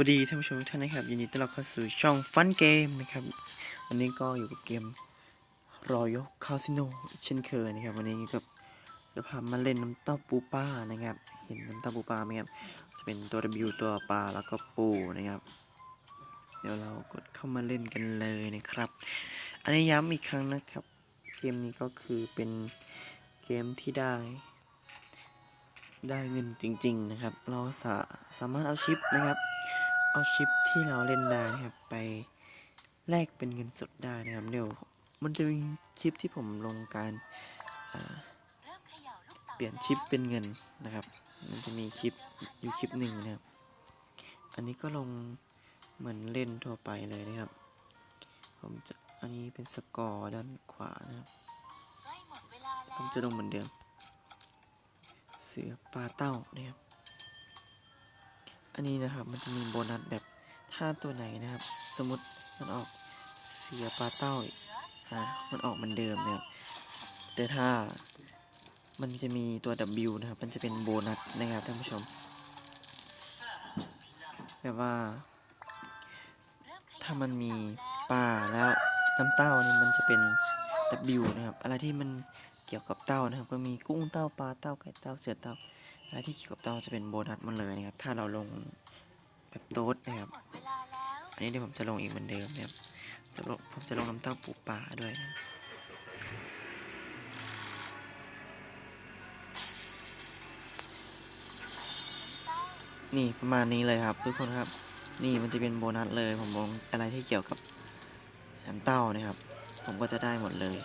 วัสดีท่านผู้ชมทุกท่านนะครับยินดีต้อนรับเข้าสู่ช่องฟันเกมนะครับวันนี้ก็อยู่กับเกมรอยคาสิโนเช่นเคยนะครับวันนี้ก็จะพามาเล่นน้ำเต้าปูปลานะครับเห็นน้ำเต้าปูปลาไหมครับจะเป็นตัว W ตัวปลาแล้วก็ปูนะครับ เดี๋ยวเรากดเข้ามาเล่นกันเลยนะครับ อันนี้ย้ำอีกครั้งนะครับ เกมนี้ก็คือเป็นเกมที่ได้ได้เงินจริง ๆ นะครับ เราสาสามารถเอาชิปนะครับ เอาชิปที่เราเล่นได้นะครับไปแลกเป็นเงินสดได้นะครับเดี๋ยวมันจะมีคลิปที่ผมลงการอ่าเปลี่ยนชิปเป็นเงินนะครับ มันจะมีคลิปอยู่คลิปหนึ่งนะครับ อันนี้ก็ลงเหมือนเล่นทั่วไปเลยนะครับ ผมจะอันนี้เป็นสกอร์ด้านขวานะครับ ผมจะลงเหมือนเดิม เสือปลาเต้านะครับ อันนี้นะครับมันจะมีโบนัสแบบถ้าตัวไหนนะครับ สมมติมันออกเสือปลาเต้าอีกอ่ามันออกเหมือนเดิมนะครับแต่ถ้ามันจะมีตัว W นะครับ มันจะเป็นโบนัสนะครับท่านผู้ชม แบบว่า ถ้ามันมีปลาแล้วน้ำเต้านี่มันจะเป็น W นะครับ อะไรที่มันเกี่ยวกับเต้านะครับ ก็มีกุ้งเต้าปลาเต้าไก่เต้าเสือเต้า อะไรที่เกี่ยวกับเต้าจะเป็นโบนัสหมันเลยนะครับ ถ้าเราลงแบบโต๊ดนะครับ อันนี้เดี๋ยวผมจะลงอีกเหมือนเดิมนะครับจะลงผมจะลงน้ำเต้าปูปลาด้วยนะนี่ประมาณนี้เลยครับทุกคนครับ นี่มันจะเป็นโบนัสเลยผมลงอะไรที่เกี่ยวกับน้ำเต้านะครับ ผมก็จะได้หมดเลย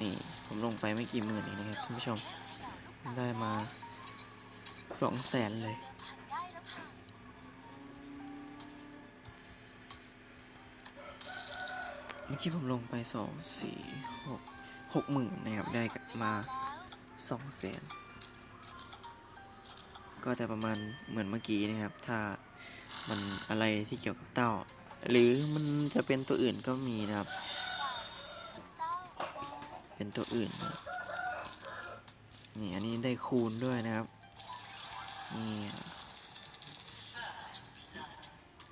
นี่ผมลงไปไม่กี่หมื่นเองนะครับท่านผู้ชม ได้มาสองแสนเลย เมื่อกี้ผมลงไปสองสี่หกหกหมื่นนะครับ ได้มาสองแสนก็จะประมาณเหมือนเมื่อกี้นะครับ ถ้ามันอะไรที่เกี่ยวกับเต้า หรือมันจะเป็นตัวอื่นก็มีนะครับ เป็นตัวอื่นนะครับ นี่อันนี้ได้คูณด้วยนะครับ นี่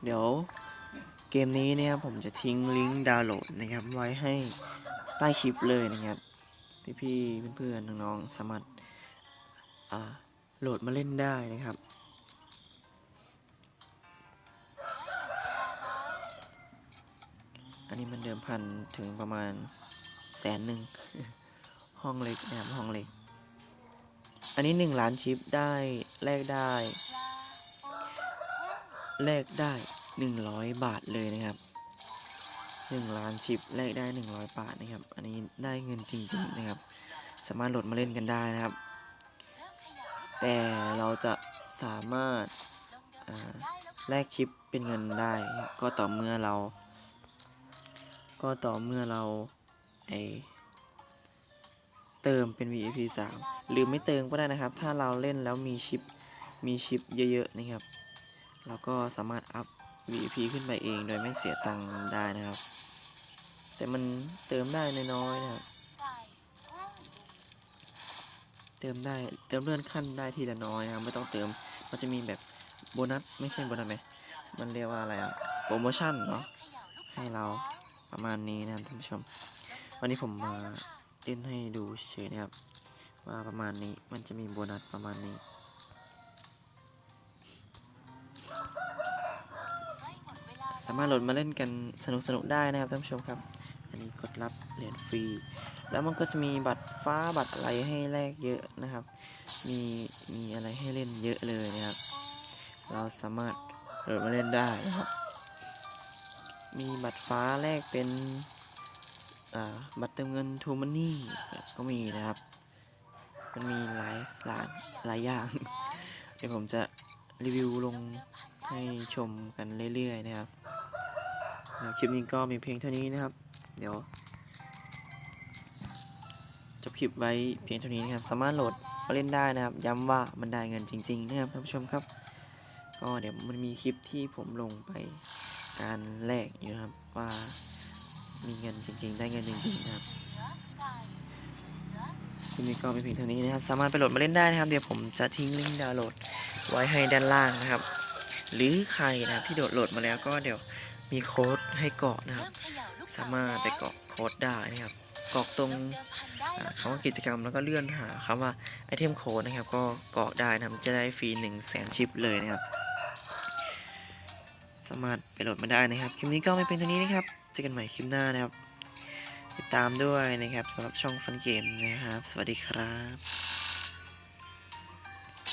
เดี๋ยวเกมนี้นะครับผมจะทิ้งลิงก์ดาวน์โหลดนะครับ ไว้ให้ใต้คลิปเลยนะครับ พี่ๆเพื่อนๆน้องๆสามารถโหลดมาเล่นได้นะครับอันนี้มันเดิมพันถึงประมาณแสนหนึ่ง ห้องเล็กนะครับห้องเล็ก อันนี้หนึ่งล้านชิปได้แลกได้แลกได้หนึ่งร้อยบาทเลยนะครับหนึ่งล้านชิปแลกได้หนึ่งร้อยบาทนะครับ อันนี้ได้เงินจริงๆนะครับ สามารถโหลดมาเล่นกันได้นะครับ แต่เราจะสามารถแลกชิปเป็นเงินได้ ก็ต่อเมื่อเรา ก็ต่อเมื่อเราไอ เติมเป็น VIP 3 หรือไม่เติมก็ได้นะครับ ถ้าเราเล่นแล้วมีชิปมีชิปเยอะๆนะครับ เราก็สามารถอัพ VIP ขึ้นไปเองโดยไม่เสียตังค์ได้นะครับ แต่มันเติมได้น้อยๆนะครับ เติมได้เติมเลื่อนขั้นได้ทีละน้อยนะครับไม่ต้องเติมมันจะมีแบบโบนัสไม่ใช่โบนัสไหมมันเรียกว่าอะไรอะโปรโมชั่นเนาะให้เราประมาณนี้นะท่านผู้ชม วันนี้ผมมา เล่นให้ดูเฉยนะครับ ว่าประมาณนี้มันจะมีโบนัสประมาณนี้ สามารถโหลดมาเล่นกันสนุกๆได้นะครับท่านผู้ชมครับ อันนี้กดรับเหรียญฟรี แล้วมันก็จะมีบัตรฟ้าบัตรอะไรให้แลกเยอะนะครับ มีมีอะไรให้เล่นเยอะเลยนะครับ เราสามารถโหลดมาเล่นได้นะครับ มีบัตรฟ้าแลกเป็น บัตรเติมเงินทูมันนี่ก็มีนะครับมันมีหลายหลายหลายอย่าง เดี๋ยวผมจะรีวิวลงให้ชมกันเรื่อยๆนะครับคลิปนี้ก็มีเพียงเท่านี้นะครับ เดี๋ยวจบคลิปไว้เพียงเท่านี้นะครับ สามารถโหลดมาเล่นได้นะครับ ย้ำว่ามันได้เงินจริง ๆ นะครับท่านผู้ชมครับ ก็เดี๋ยวมันมีคลิปที่ผมลงไปการแลกอยู่นะครับว่า มีเงินจริงๆ ได้เงินจริงๆนะครับคลิปนี้ก็มีเพียงเท่านี้นะครับ สามารถไปโหลดมาเล่นได้นะครับ เดี๋ยวผมจะทิ้งลิงก์ดาวน์โหลดไว้ให้ด้านล่างนะครับ หรือใครนะครับที่โดดโหลดมาแล้วก็เดี๋ยวมีโค้ดให้กรอกนะครับ สามารถไปกรอกโค้ดได้นะครับกรอกตรงอ่าคำว่ากิจกรรมแล้วก็เลื่อนหาคำว่าไอเทมโค้ดนะครับ ก็กรอกได้นะครับจะได้ฟรี1 0 0 0 0แสนชิปเลยนะครับ สามารถไปโหลดมาได้นะครับ คลิปนี้ก็ไม่เป็นเท่านี้นะครับ เจอกันใหม่คลิปหน้านะครับ ติดตามด้วยนะครับสำหรับช่องฟันเกมนะครับ สวัสดีครับ